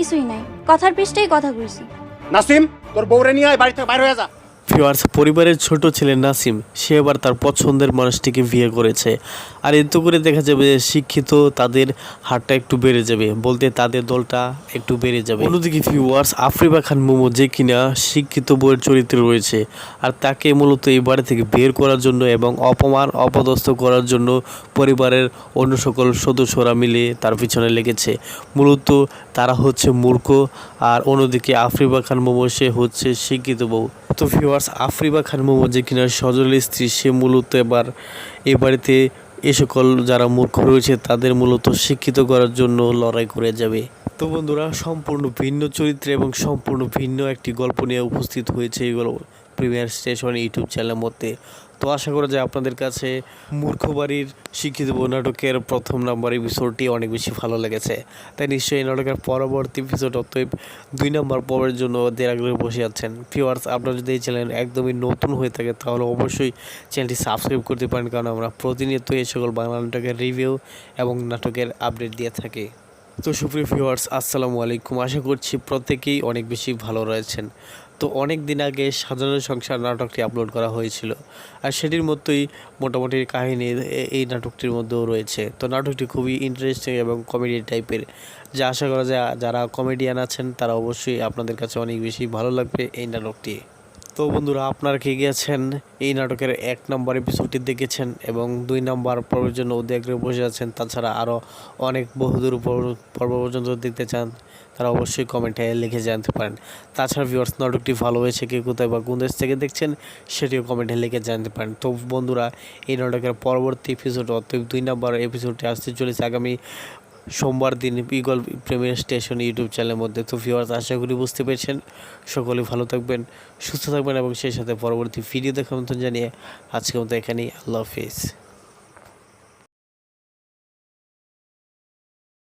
কিছুই নাই। কথার পৃষ্ঠেই কথা কইছি। নাসিম, তোর বউরে নিয়ে বাড়ি থেকে বাইরে হয়ে যা। ফিওয়ার্স পরিবারের ছোট ছেলে নাসিম, সে এবার তার পছন্দের মানুষটিকে বিয়ে করেছে। আর এতে করে দেখা যাবে যে শিক্ষিত তাদের হারটা একটু বেড়ে যাবে, বলতে তাদের দলটা একটু বেড়ে যাবে। অন্যদিকে ফিওয়ার্স আফরিবা খান মোমো যে কিনা শিক্ষিত বইয়ের চরিত্রে রয়েছে, আর তাকে মূলত এই বাড়ি থেকে বের করার জন্য এবং অপমান, অপদস্থ করার জন্য পরিবারের অন্য সকল সদস্যরা মিলে তার পিছনে লেগেছে। মূলত তারা হচ্ছে মূর্খ, আর অন্যদিকে আফরিবা খান মোমো, সে হচ্ছে শিক্ষিত বউ। তো ভিউয়ার্স আফরিবা খান মোমো যে কিনা সজলের স্ত্রী, সে মূলত এবার এ বাড়িতে এ সকল যারা মূর্খ রয়েছে, তাদের মূলত শিক্ষিত করার জন্য লড়াই করে যাবে। তো বন্ধুরা, সম্পূর্ণ ভিন্ন চরিত্রে এবং সম্পূর্ণ ভিন্ন একটি গল্প নিয়ে উপস্থিত হয়েছে এইগুলো প্রিমিয়ার স্টেশন ইউটিউব চ্যানেলের মধ্যে। তো আশা করা যায় আপনাদের কাছে মূর্খ বাড়ির শিক্ষিত নাটকের প্রথম নাম্বার এপিসোডটি অনেক বেশি ভালো লেগেছে। তাই নিশ্চয়ই নাটকের পরবর্তী এপিসোড অতএব দুই নম্বর পর্বের জন্য দেড় আগ্রহে বসে আছেন। ভিউয়ার্স আপনারা যদি এই চ্যানেল একদমই নতুন হয়ে থাকে, তাহলে অবশ্যই চ্যানেলটি সাবস্ক্রাইব করতে পারেন, কারণ আমরা প্রতিনিয়ত এই সকল বাংলা নাটকের রিভিউ এবং নাটকের আপডেট দিয়ে থাকি। তো সুপ্রিয় ভিউয়ার্স আসসালামু আলাইকুম। আশা করছি প্রত্যেকেই অনেক বেশি ভালো রয়েছেন। তো অনেক দিন আগে সাধারণ সংসার নাটকটি আপলোড করা হয়েছিল। আর সেটির মতোই মোটামুটি কাহিনী এই নাটকটির মধ্যেও রয়েছে। তো নাটকটি খুবই ইন্টারেস্টিং এবং কমেডি টাইপের যা আশা করা যায়, যারা কমেডিয়ান আছেন, তারা অবশ্যই আপনাদের কাছে অনেক বেশি ভালো লাগবে এই নাটকটি। তো বন্ধুরা, আপনারা কি গিয়েছেন এই নাটকের এক নম্বর এপিসোডটি দেখেছেন এবং দুই নম্বর পর্বের জন্য উদ্যোগে বসে আছেন। তাছাড়া আরও অনেক বহুদূর পর্ব- পর্যন্ত দেখতে চান, তারা অবশ্যই কমেন্টে লিখে জানতে পারেন। তাছাড়া ভিউয়ার্স নাটকটি ভালো হয়েছে কে কোথায় বা কোন থেকে দেখছেন, সেটিও কমেন্টে লিখে জানতে পারেন। তো বন্ধুরা, এই নাটকের পরবর্তী এপিসোড অর্থাৎ দুই নম্বর এপিসোডটি আসতে চলেছে আগামী সোমবার দিন ইগল প্রেমিয়ার স্টেশন ইউটিউব চ্যানেলের মধ্যে। তো ভিউয়ার্স আশা করি বুঝতে পেরেছেন। সকলে ভালো থাকবেন, সুস্থ থাকবেন এবং সেই সাথে পরবর্তী ভিডিও দেখার মতন জানিয়ে আজকের মতো এখানেই। আল্লাহ হাফিজ।